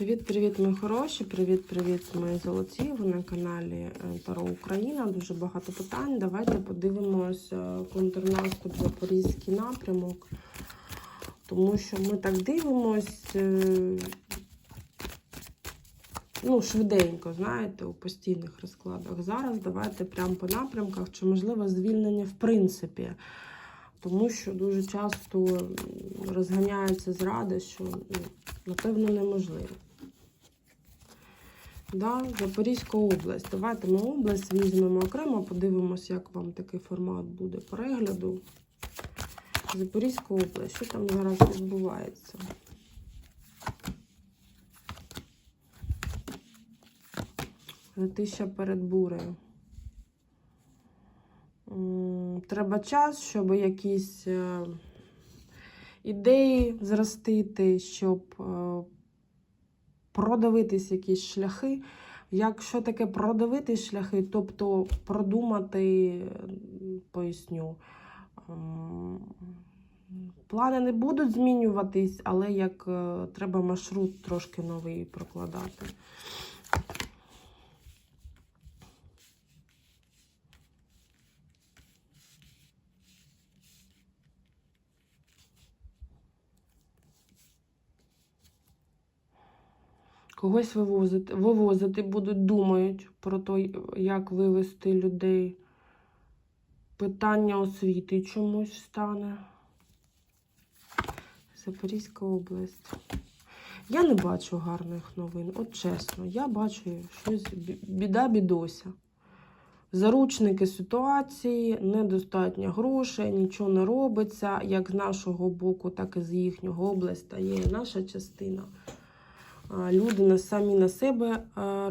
Привіт-привіт, мої хороші! Привіт-привіт, мої золоті! Ви на каналі е, Таро Україна. Дуже багато питань. Давайте подивимось е, контрнаступ Запорізький напрямок. Тому що ми так дивимось е, ну, швиденько, знаєте, у постійних розкладах. Зараз давайте прямо по напрямках, чи можливо звільнення в принципі. Тому що дуже часто м, розганяється зрада, що ну, напевно неможливо. Да, Запорізька область. Давайте ми область візьмемо окремо, подивимося, як вам такий формат буде перегляду. Запорізька область. Що там зараз відбувається? Затища перед бурею. Треба час, щоб якісь е, ідеї зростити, щоб е, продивитись якісь шляхи. Якщо таке продивити шляхи, тобто продумати, поясню, плани не будуть змінюватись, але як е, треба маршрут трошки новий прокладати. Когось вивозити, вивозити будуть, думають про те, як вивезти людей. Питання освіти чомусь стане. Запорізька область. Я не бачу гарних новин, от чесно. Я бачу щось біда бідося. Заручники ситуації, недостатньо грошей, нічого не робиться, як з нашого боку, так і з їхнього область та є наша частина. Люди на самі на себе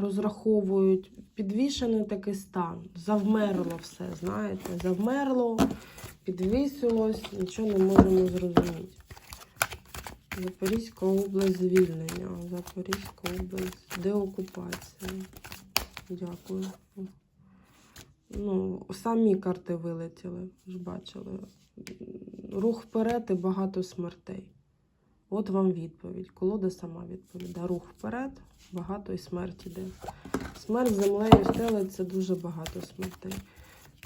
розраховують. Підвішений такий стан. Завмерло все, знаєте, завмерло, підвісилось, нічого не можемо зрозуміти. Запорізька область звільнення. Запорізька область деокупація. Дякую. Ну, самі карти вилетіли, ж бачили. Рух вперед і багато смертей. От вам відповідь. Колода сама відповідає. Рух вперед, багато і смерть іде. Смерть землею стелиться дуже багато смертей.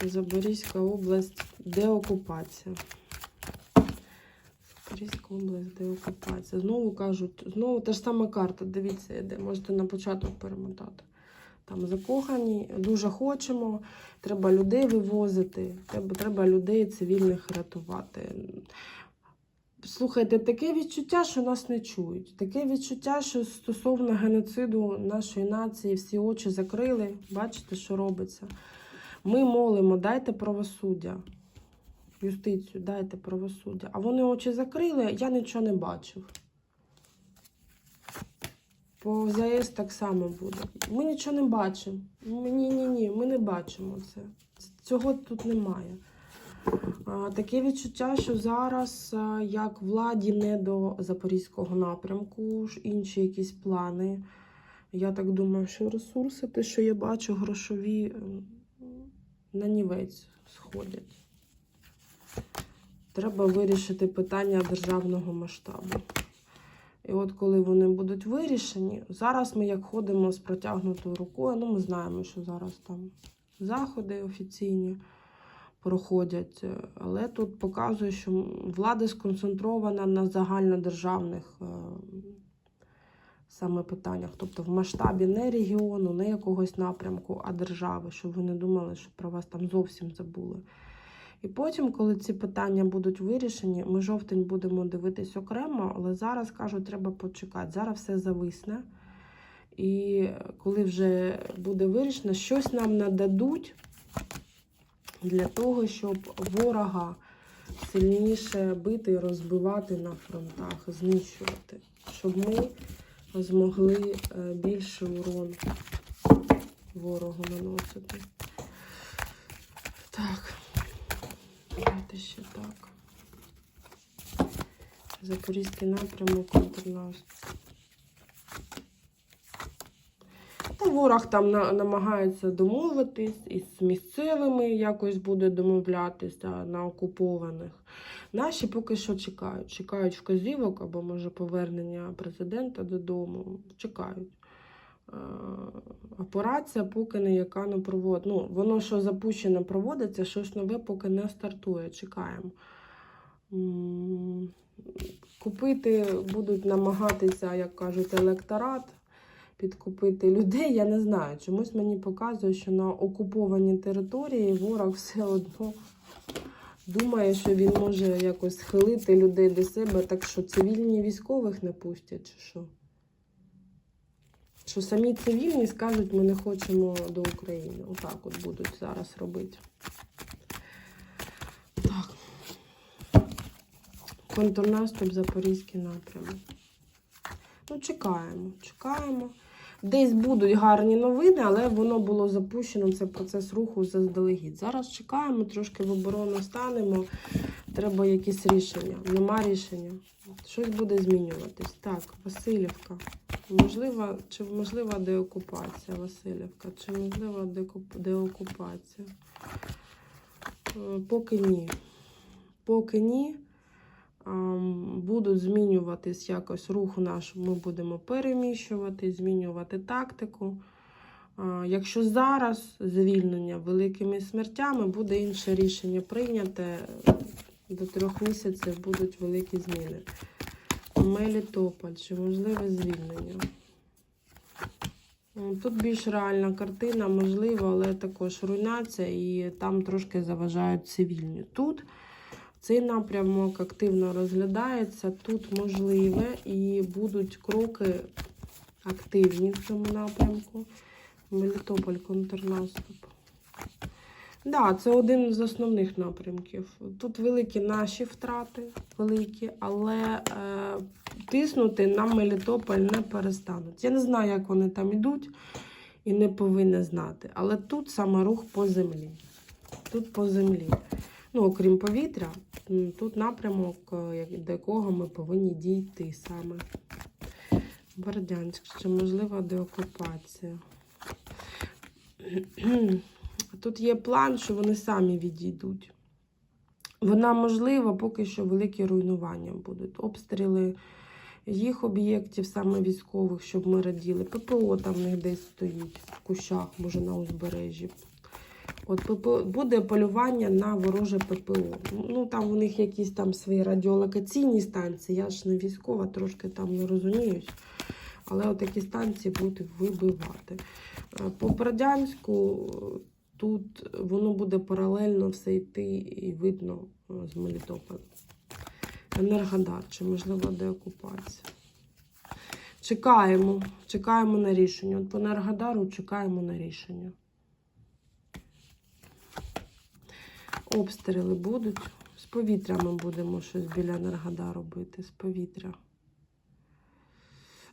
Запорізька область деокупація. Запорізька область деокупація. Знову кажуть, знову та ж сама карта. Дивіться, йде. Можете на початок перемотати. Там закохані, дуже хочемо. Треба людей вивозити, треба, треба людей цивільних рятувати. Слухайте, таке відчуття, що нас не чують. Таке відчуття, що стосовно геноциду нашої нації всі очі закрили. Бачите, що робиться. Ми молимо, дайте правосуддя, юстицію, дайте правосуддя. А вони очі закрили, я нічого не бачив. По ЗАЕС так само буде. Ми нічого не бачимо. Ні, ні, ні, ми не бачимо це. Цього тут немає. Таке відчуття, що зараз як владі не до запорізького напрямку, інші якісь плани. Я так думаю, що ресурси, те, що я бачу, грошові на нівець сходять. Треба вирішити питання державного масштабу. І от коли вони будуть вирішені, зараз ми як ходимо з протягнутою рукою, ну ми знаємо, що зараз там заходи офіційні проходять, е, але тут показує, що влада сконцентрована на загальнодержавних е, саме питаннях, тобто в масштабі не регіону, не якогось напрямку, а держави, щоб ви не думали, що про вас там зовсім забули. І потім, коли ці питання будуть вирішені, ми жовтень будемо дивитись окремо, але зараз кажу, треба почекати. Зараз все зависне. І коли вже буде вирішено, щось нам нададуть для того, щоб ворога сильніше бити і розбивати на фронтах, знищувати, щоб ми змогли е, більше урон ворогу наносити. Так. Давайте ще так. Запорізький напрямок контрнаступ. Та ворог там на, намагається домовитись із місцевими, якось буде домовлятися на окупованих. Наші поки що чекають. Чекають вказівок або, може, повернення президента додому. Чекають. Операція поки ніяка не проводить. Ну, воно що запущено, проводиться, щось нове поки не стартує. Чекаємо. Купити будуть намагатися, як кажуть, електорат, підкупити людей. Я не знаю. Чомусь мені показує, що на окупованій території ворог все одно думає, що він може якось схилити людей до себе, так що цивільні військових не пустять, чи що? Що самі цивільні скажуть, ми не хочемо до України. Отак от будуть зараз робити. Так. Контрнаступ Запорізький напрямок. Ну, чекаємо, чекаємо. Десь будуть гарні новини, але воно було запущено, це процес руху заздалегідь. Зараз чекаємо, трошки в оборону станемо. Треба якісь рішення. Нема рішення. Щось буде змінюватись. Так, Васильівка. Можлива, чи можлива деокупація Васильівка? Чи можлива деокупація? Е, Поки ні. Поки ні. Будуть змінюватись якось рух наш, ми будемо переміщувати, змінювати тактику. Якщо зараз звільнення великими смертями, буде інше рішення прийняте. До трьох місяців будуть великі зміни. Мелітополь, чи можливе звільнення? Тут більш реальна картина, можливо, але також руйнація, і там трошки заважають цивільні. Тут цей напрямок активно розглядається, тут можливе і будуть кроки активні в цьому напрямку. Мелітополь контрнаступ. Да, це один з основних напрямків. Тут великі наші втрати, великі, але е, тиснути на Мелітополь не перестануть. Я не знаю, як вони там ідуть, і не повинні знати. Але тут саме рух по землі. Тут по землі. Ну, окрім повітря, тут напрямок, е, до якого ми повинні дійти саме. Бердянськ, чи можлива деокупація. Тут є план, що вони самі відійдуть. Вона можлива, поки що великі руйнування будуть. Обстріли їх об'єктів, саме військових, щоб ми раділи. ППО там в них десь стоїть в кущах, може на узбережжі. От буде полювання на вороже ППО. Ну там у них якісь там свої радіолокаційні станції. Я ж не військова, трошки там не розуміюсь. Але от такі станції будуть вибивати. Е, По Бердянську е, тут воно буде паралельно все йти і видно е, з Мелітополя. Енергодар, чи можливо деокупація. Чекаємо, чекаємо на рішення. От по Енергодару чекаємо на рішення. Обстріли будуть. З повітря ми будемо щось біля Енергода робити. З повітря.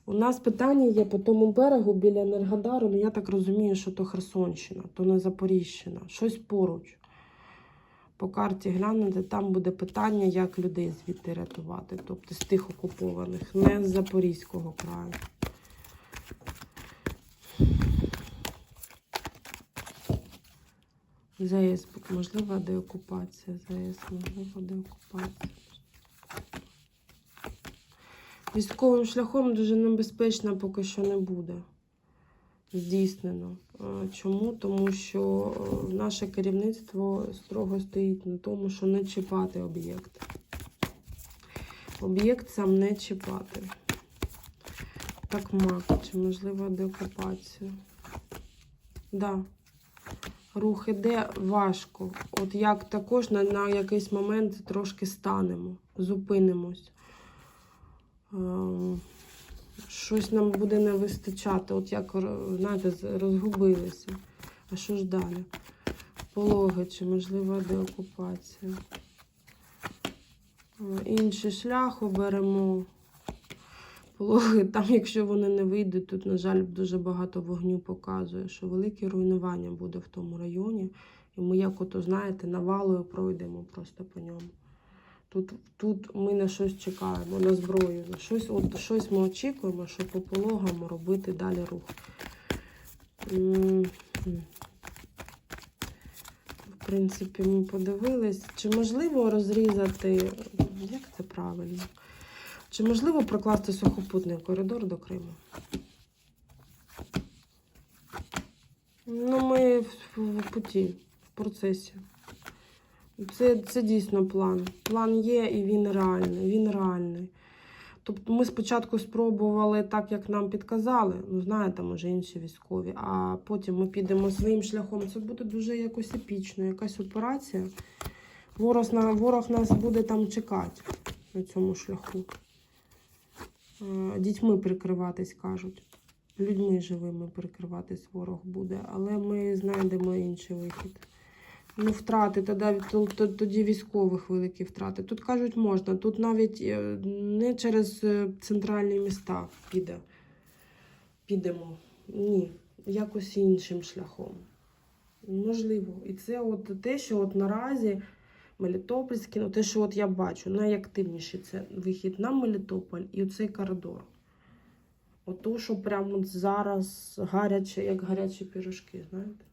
У нас питання є по тому берегу біля Енергодару, ну я так розумію, що то Херсонщина, то не Запоріжжя, щось поруч. По карті глянути, там буде питання, як людей звідти рятувати, тобто з тих окупованих, не з Запорізького краю. ЗАЕС, можлива деокупація. ЗАЕС, можлива деокупація. Військовим шляхом дуже небезпечно поки що не буде здійснено. Чому? Тому що е, наше керівництво строго стоїть на тому, що не чіпати об'єкт. Об'єкт сам не чіпати. Так, мак, чи можлива деокупація? Да. Рух іде важко. От як також на, на якийсь момент трошки станемо, зупинимось. Ем, Щось нам буде не вистачати. От як знаєте, розгубилися. А що ж далі? Пологи чи можлива деокупація? Е, Інший шлях оберемо. Пологи, там, якщо вони не вийдуть, тут, на жаль, дуже багато вогню показує, що велике руйнування буде в тому районі. І ми, як ото, знаєте, навалою пройдемо просто по ньому. Тут, тут ми на щось чекаємо, на зброю. На щось, от, щось ми очікуємо, що по пологам робити далі рух. В принципі, ми подивились. Чи можливо розрізати, як це правильно? Чи можливо прокласти сухопутний коридор до Криму? Ну, ми в, путі, в процесі. Це, це дійсно план. План є і він реальний. Він реальний. Тобто ми спочатку спробували так, як нам підказали, ну знаєте, може інші військові, а потім ми підемо своїм шляхом. Це буде дуже якось епічно, якась операція. Ворог, ворог нас буде там чекати на цьому шляху. Дітьми прикриватись кажуть. Людьми живими прикриватись ворог буде, але ми знайдемо інший вихід. Ну, втрати, тоді, то- то- тоді військових великі втрати. Тут кажуть, можна. Тут навіть е, не через е, центральні міста піде. Підемо. Ні, якось іншим шляхом. Можливо. І це от те, що от наразі Мелітопольський, ну те, що от я бачу, найактивніший це вихід на Мелітополь і оцей коридор. Ото, що прямо зараз гаряче, як гарячі пірожки, знаєте?